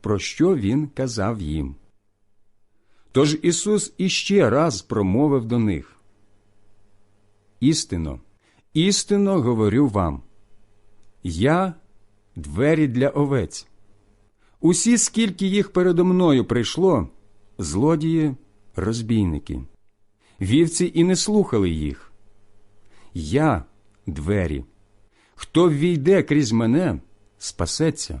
про що Він казав їм. Тож Ісус іще раз промовив до них Істинно, істинно говорю вам Я двері для овець. Усі, скільки їх передо мною прийшло, злодії, розбійники. Вівці і не слухали їх. Я двері. Хто ввійде крізь мене, спасеться.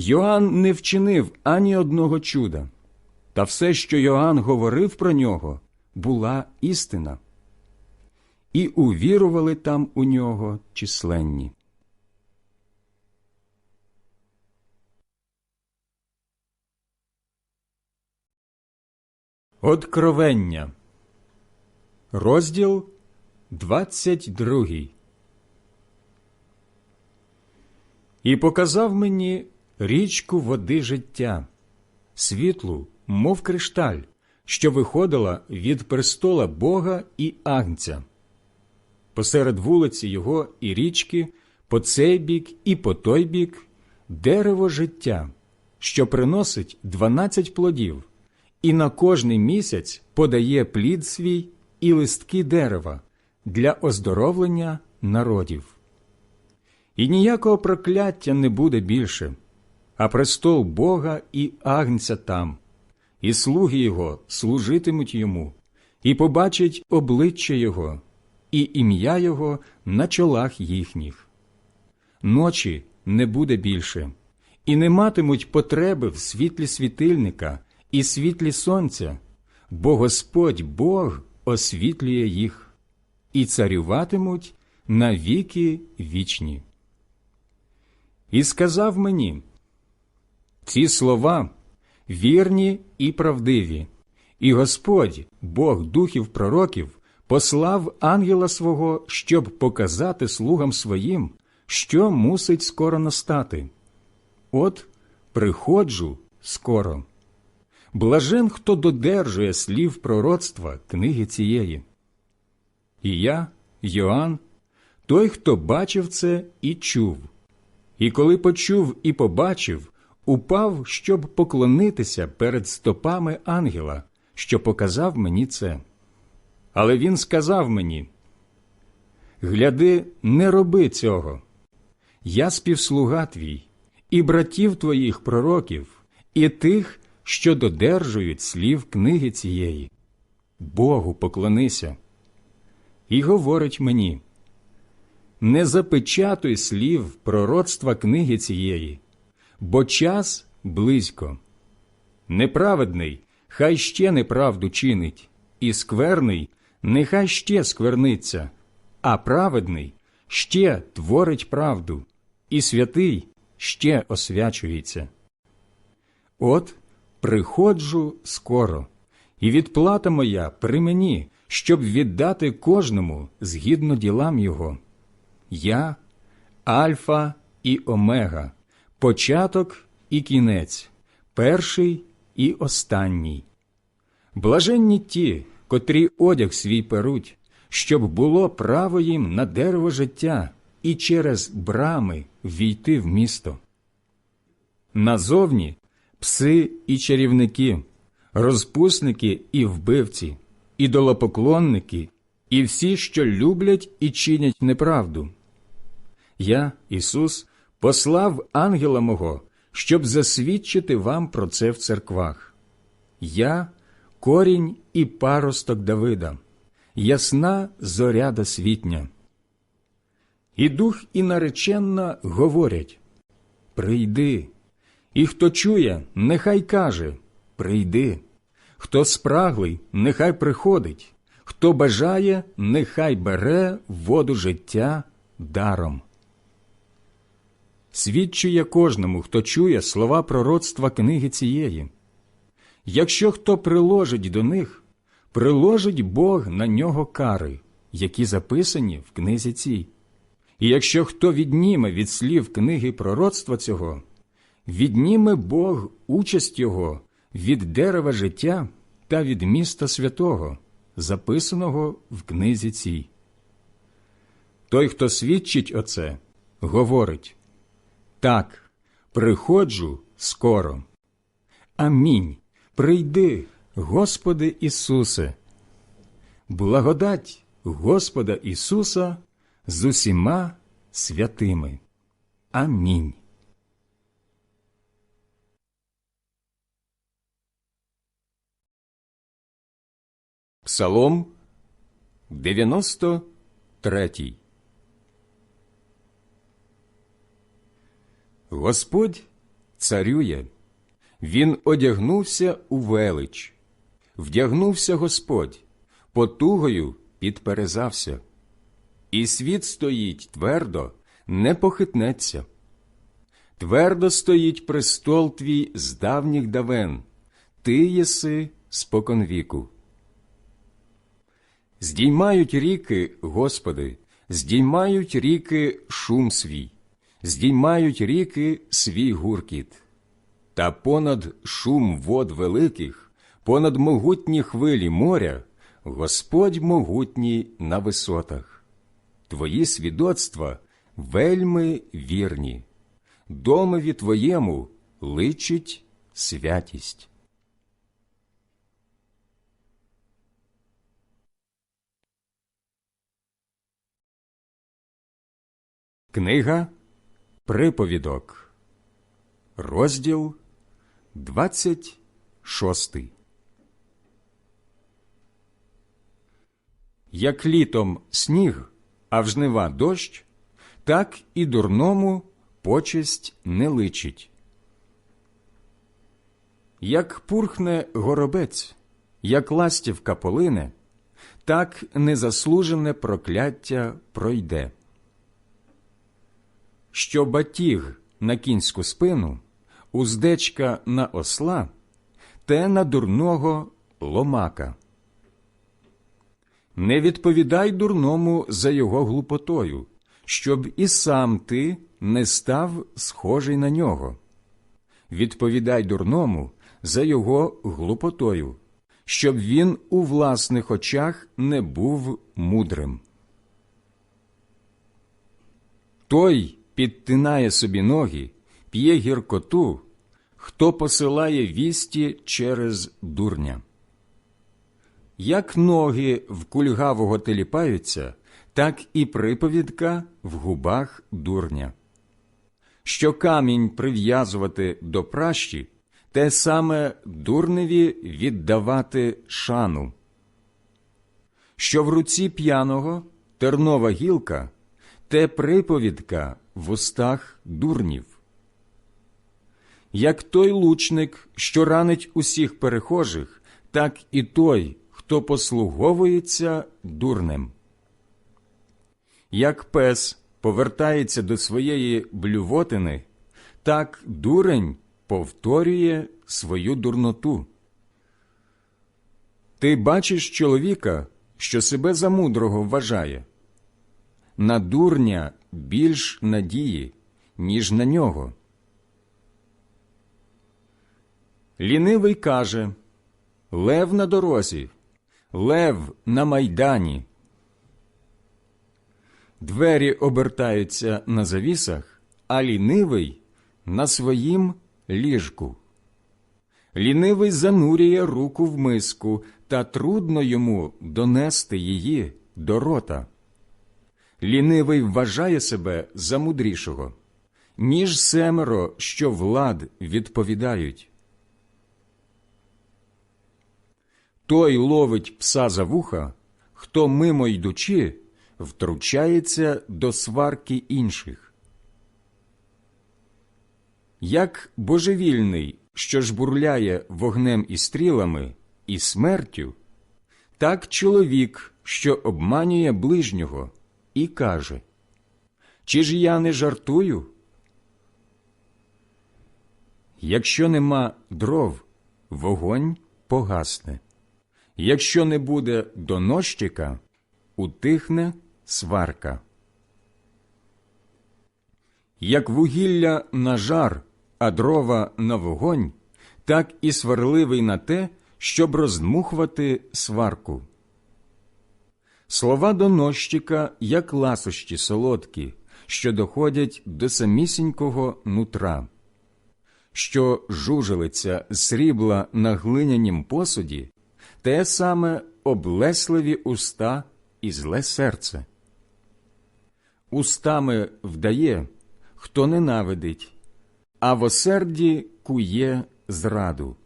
Йоанн не вчинив ані одного чуда, та все, що Йоанн говорив про нього, була істина. І увірували там у нього численні. Откровення. Розділ 22 І показав мені річку води життя, світлу, мов кришталь, що виходила від престола Бога і Агнця. Посеред вулиці його і річки, по цей бік і по той бік дерево життя, що приносить дванадцять плодів і на кожний місяць подає плід свій і листки дерева для оздоровлення народів. І ніякого прокляття не буде більше, а престол Бога і агнця там, і слуги Його служитимуть йому, і побачать обличчя Його, і ім'я Його на чолах їхніх. Ночі не буде більше, і не матимуть потреби в світлі світильника і світлі сонця, бо Господь Бог освітлює їх, і царюватимуть на віки вічні. І сказав мені ці слова вірні і правдиві, і Господь, Бог духів пророків, послав ангела свого, щоб показати слугам своїм, що мусить скоро настати. От приходжу скоро. Блажен, хто додержує слів пророцтва книги цієї. І я, Йоанн, той, хто бачив це і чув. І коли почув і побачив, упав, щоб поклонитися перед стопами ангела, що показав мені це. Але він сказав мені: Гляди, не роби цього. Я співслуга твій, і братів твоїх пророків, і тих, що додержують слів книги цієї. Богу поклонися. І говорить мені не запечатуй слів пророцтва книги цієї, бо час близько. Неправедний, хай ще неправду чинить, і скверний, нехай ще скверниться, а праведний ще творить правду, і святий ще освячується. От приходжу скоро, і відплата моя при мені, щоб віддати кожному згідно ділам його. Я Альфа і Омега, початок і кінець, перший і останній. Блаженні ті, котрі одяг свій перуть, щоб було право їм на дерево життя і через брами війти в місто. Назовні пси і чарівники, розпусники і вбивці, ідолопоклонники, і всі, що люблять і чинять неправду. Я, Ісус, послав ангела мого, щоб засвідчити вам про це в церквах. Я корінь і паросток Давида, ясна зоряда світня. І дух і нареченна говорять Прийди, і хто чує, нехай каже Прийди, хто спраглий, нехай приходить, хто бажає, нехай бере воду життя даром. Свідчує кожному, хто чує слова пророцтва книги цієї. Якщо хто приложить до них, приложить Бог на нього кари, які записані в книзі цій. І якщо хто відніме від слів книги пророцтва цього, відніме Бог участь його від дерева життя та від міста святого, записаного в книзі цій. Той, хто свідчить оце, говорить так, приходжу скоро. Амінь. Прийди, Господи Ісусе. Благодать Господа Ісуса з усіма святими. Амінь. Псалом 93 Господь царює, Він одягнувся у велич, вдягнувся Господь, потугою підперезався, і світ стоїть твердо, не похитнеться. Твердо стоїть престол твій з давніх давен, ти єси споконвіку. Здіймають ріки, Господи, здіймають ріки шум свій, здіймають ріки свій гуркіт, та понад шум вод великих, понад могутні хвилі моря, Господь могутній на висотах. Твої свідоцтва вельми вірні, домові Твоєму личить святість. Книга Приповідок, розділ 26 Як літом сніг, а в жнива дощ, так і дурному почесть не личить. Як пурхне горобець, як ластівка полине, так незаслужене прокляття пройде що батіг на кінську спину, уздечка на осла, те на дурного ломака. Не відповідай дурному за його глупотою, щоб і сам ти не став схожий на нього. Відповідай дурному за його глупотою, щоб він у власних очах не був мудрим. Той, підтинає собі ноги, п'є гіркоту, хто посилає вісті через дурня. Як ноги в кульгавого теліпаються, так і приповідка в губах дурня. Що камінь прив'язувати до пращі, те саме дурневі віддавати шану. Що в руці п'яного тернова гілка, те приповідка в устах дурнів. Як той лучник, що ранить усіх перехожих, так і той, хто послуговується дурнем. Як пес повертається до своєї блювотини, так дурень повторює свою дурноту. Ти бачиш чоловіка, що себе за мудрого вважає, на дурня більш надії, ніж на нього. Лінивий каже Лев на дорозі, лев на майдані. Двері обертаються на завісах, а лінивий на своїм ліжку. Лінивий занурює руку в миску, та трудно йому донести її до рота лінивий вважає себе за мудрішого, ніж семеро, що влад відповідають. Той ловить пса за вуха, хто мимо йдучи, втручається до сварки інших. Як божевільний, що жбурляє вогнем і стрілами і смертю, так чоловік, що обманює ближнього, і каже Чи ж я не жартую? Якщо нема дров, вогонь погасне. Якщо не буде донощика, утихне сварка. Як вугілля на жар, а дрова на вогонь, так і сварливий на те, щоб роздмухувати сварку. Слова донощика, як ласощі солодкі, що доходять до самісінького нутра, що жужелиться срібла на глинянім посуді, те саме облесливі уста і зле серце. Устами вдає, хто ненавидить, а в осерді кує зраду.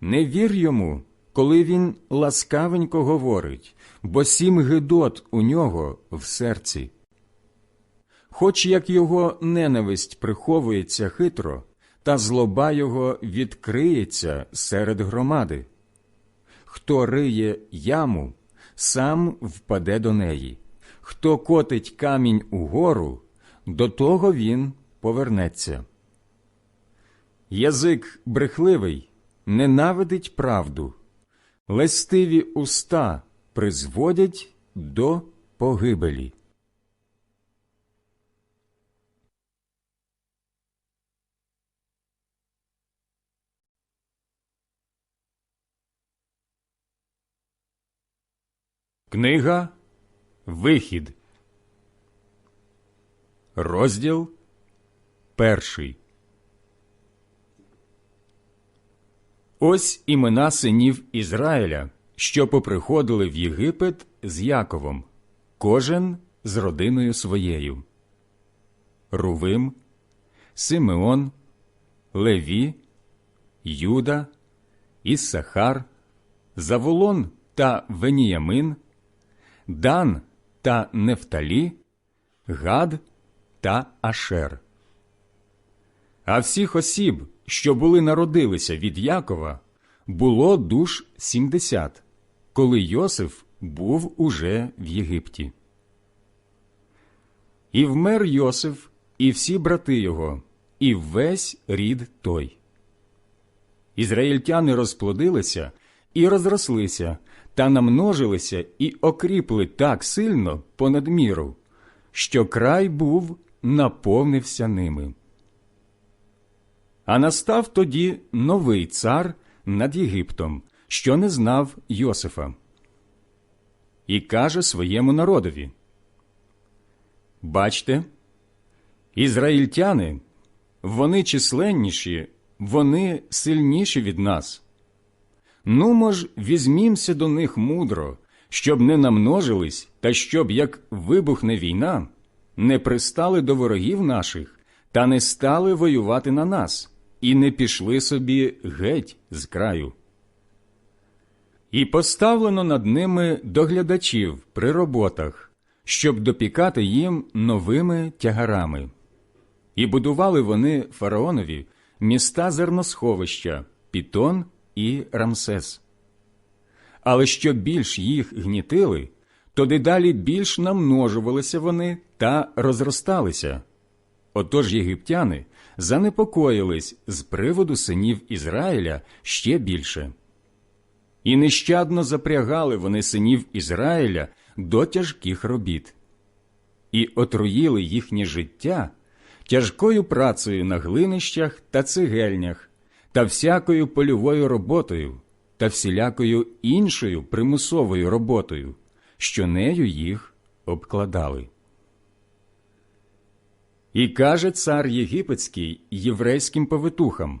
Не вір йому, коли він ласкавенько говорить, бо сім гидот у нього в серці. Хоч як його ненависть приховується хитро, та злоба його відкриється серед громади. Хто риє яму, сам впаде до неї, хто котить камінь угору, до того він повернеться. Язик брехливий ненавидить правду, лестиві уста призводять до погибелі. Книга Вихід, розділ перший. Ось імена синів Ізраїля, що поприходили в Єгипет з Яковом, кожен з родиною своєю: Рувим, Симеон, Леві, Юда, Іссахар, Заволон та Веніямин, Дан та Нефталі, Гад та Ашер. А всіх осіб, що були народилися від Якова, було душ сімдесят, коли Йосиф був уже в Єгипті. І вмер Йосиф, і всі брати його, і весь рід той. Ізраїльтяни розплодилися і розрослися, та намножилися і окріпли так сильно понад міру, що край був наповнився ними. А настав тоді новий цар над Єгиптом, що не знав Йосифа, і каже своєму народові: Бачте, ізраїльтяни, вони численніші, вони сильніші від нас. Нумо ж візьмімся до них мудро, щоб не намножились, та щоб, як вибухне війна, не пристали до ворогів наших та не стали воювати на нас, і не пішли собі геть з краю. І поставлено над ними доглядачів при роботах, щоб допікати їм новими тягарами. І будували вони фараонові міста зерносховища, Пітон і Рамсес. Але що більш їх гнітили, то дедалі більш намножувалися вони та розросталися. Отож єгиптяни занепокоїлись з приводу синів Ізраїля ще більше. І нещадно запрягали вони синів Ізраїля до тяжких робіт, і отруїли їхнє життя тяжкою працею на глинищах та цегельнях, та всякою польовою роботою, та всілякою іншою примусовою роботою, що нею їх обкладали. І каже цар Єгипетський єврейським повитухам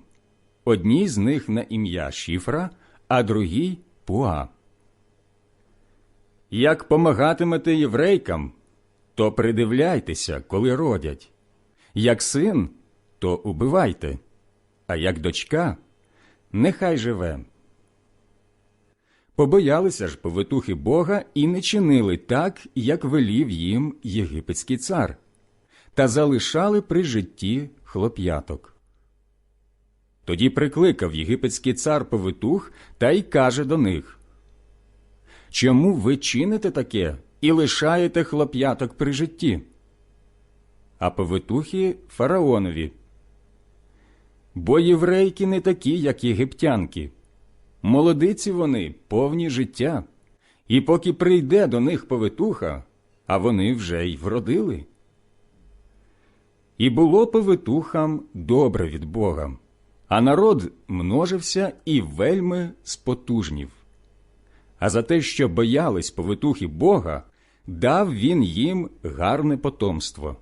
одній з них на ім'я Шіфра, а другій Пуа. Як помагатимете єврейкам, то придивляйтеся, коли родять. Як син, то убивайте, а як дочка, нехай живе. Побоялися ж повитухи Бога і не чинили так, як велів їм єгипетський цар, та залишали при житті хлоп'яток. Тоді прикликав єгипетський цар повитух та й каже до них Чому ви чините таке і лишаєте хлоп'яток при житті? А повитухи фараонові. Бо єврейки не такі, як єгиптянки. Молодиці вони повні життя, і поки прийде до них повитуха, а вони вже й вродили. І було повитухам добре від Бога, а народ множився і вельми спотужнів. А за те, що боялись повитухи Бога, дав він їм гарне потомство.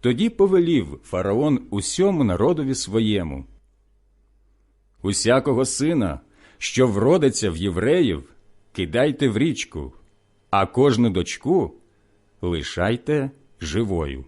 Тоді повелів фараон усьому народові своєму. Усякого сина, що вродиться в євреїв, кидайте в річку, а кожну дочку лишайте живою.